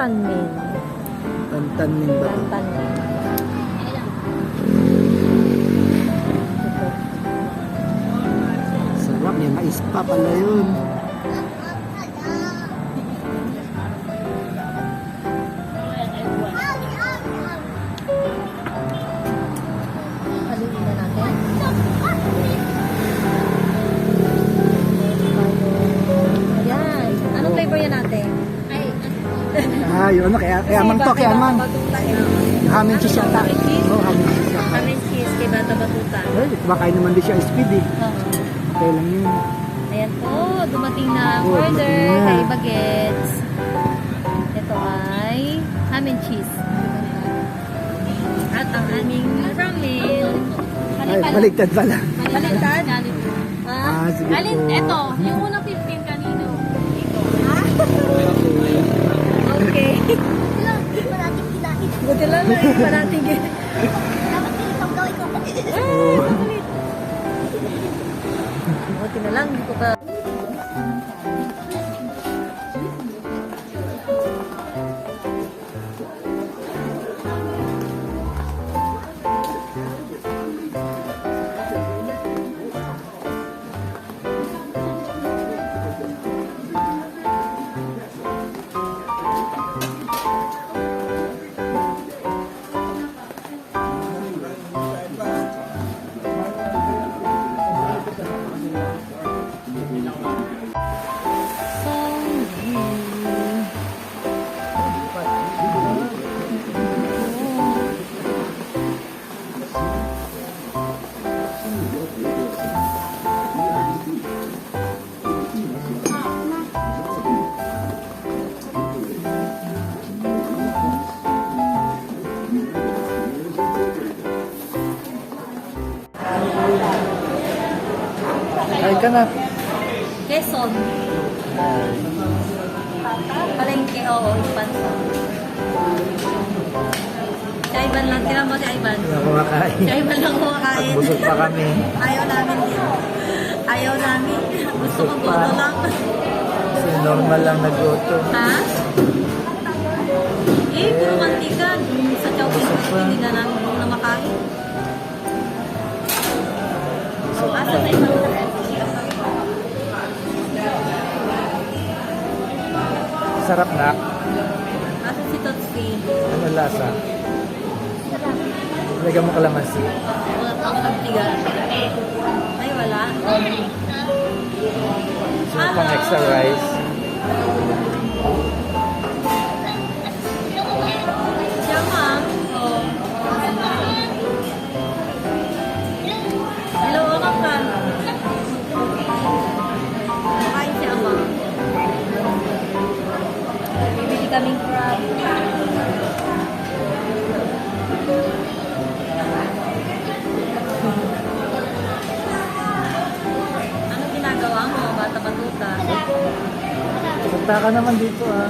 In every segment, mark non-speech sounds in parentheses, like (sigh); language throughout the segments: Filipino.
Tantan Min. Tantan min ba to? Tantan Min. Sarap, may mais pa pala yun. Yun. Kaya, kaya man to, kaya man. Ham and cheese yata. Oo, ham and cheese. Ham and cheese kay Bata Batuta. Ay, kumakain naman din siya speed eh. Oo. Okay lang yun. Ayan po, dumating na ang Oh, order dumating na. kay Bagets. Ito ay ham and cheese. At ang aming ramen. Ay, baligtad pala. Baliktad? Ah, sige Alin, po. eto, yung unang 15 kanino. Okay. Buti lang na yung parating (laughs) Oo. Buti na lang, hindi ko pa... ka na. Quezon. Palengke, oo, Ipansa. Si Ivan lang, tira mo si Ivan. Wala kumakain. Si Ivan lang kumakain. Busog pa kami. Ayaw namin din. Ayaw namin. Gusto ko Busog pa. gusto lang. Kasi normal lang nagluto. Ha? Eh, puro mantika. Sa Chowking hindi na namin na makain. Asa na ibang Sarap na. Asa si Totsi? Ano lasa? Lagyan mo kalamansi. Wala pa ako. Ay, wala. Sino pang extra rice? Punta ka naman dito ah.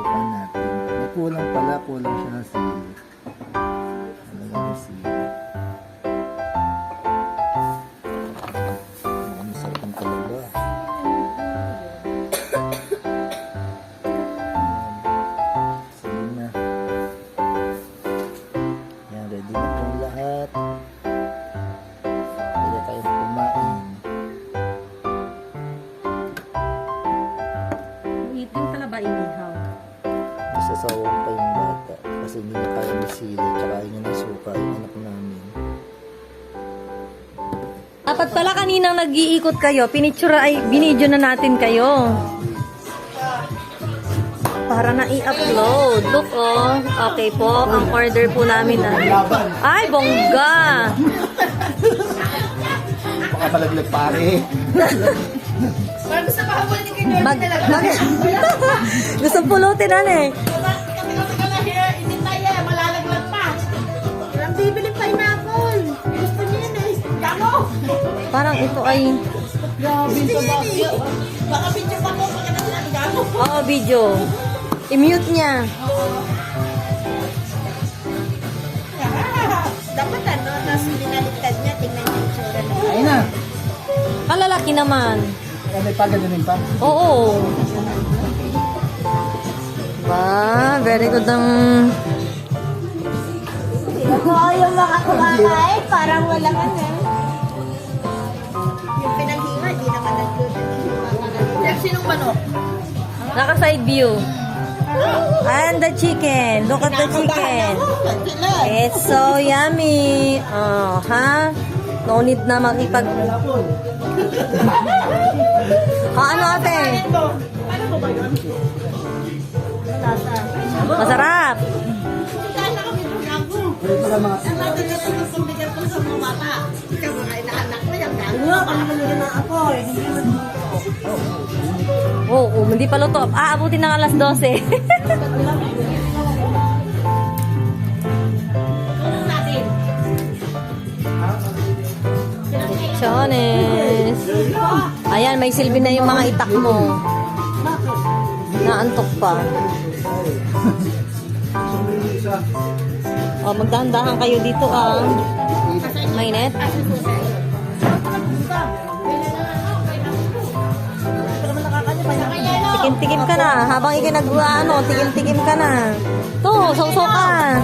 Suka natin. May kulang pala. Kulang siya ng sili. Talaga ng sili. Ang sarap ng talaba. Sige na. Yan, ready na pong lahat. Isasawang pa yung bata kasi hindi na kaya ng sili tsaka ayaw niya ng suka yung anak namin. Dapat pala kaninang nag-iikot kayo, pinicture ay binidyo na natin kayo. Para na i-upload. Look oh. Okay po, ang order po namin ay... Ay, bongga! Baka palaglag pare. Mag, mag, (laughs) gusto pulutin na eh. Ito ay... Baka video pa ko, baka na sinabi Oo, video. I-mute niya. Dapat ano, tapos binaliktad niya, tingnan niya yung tsura na. Ayun na. Kalalaki naman. Kaya may paganonin pa. Oo. Ba, very good ang... Oo, yung mga kumakain, parang walang ano. Nag-good. Sinong manok? Naka-side view. And the chicken. Look at the chicken. It's so yummy. Oh, ha? No need na makipag... Ah, (laughs) ano ate? Masarap. Oo, oh, hindi pa luto. Ah, abutin ng alas 12. (laughs) Chones. Ayan, may silbi na yung mga itak mo. Naantok pa. Oh, magdahan-dahan kayo dito ah. Mainit. Tikim-tikim ka na. Habang ikay nag ano, tikim-tikim ka na. To, sauso ka.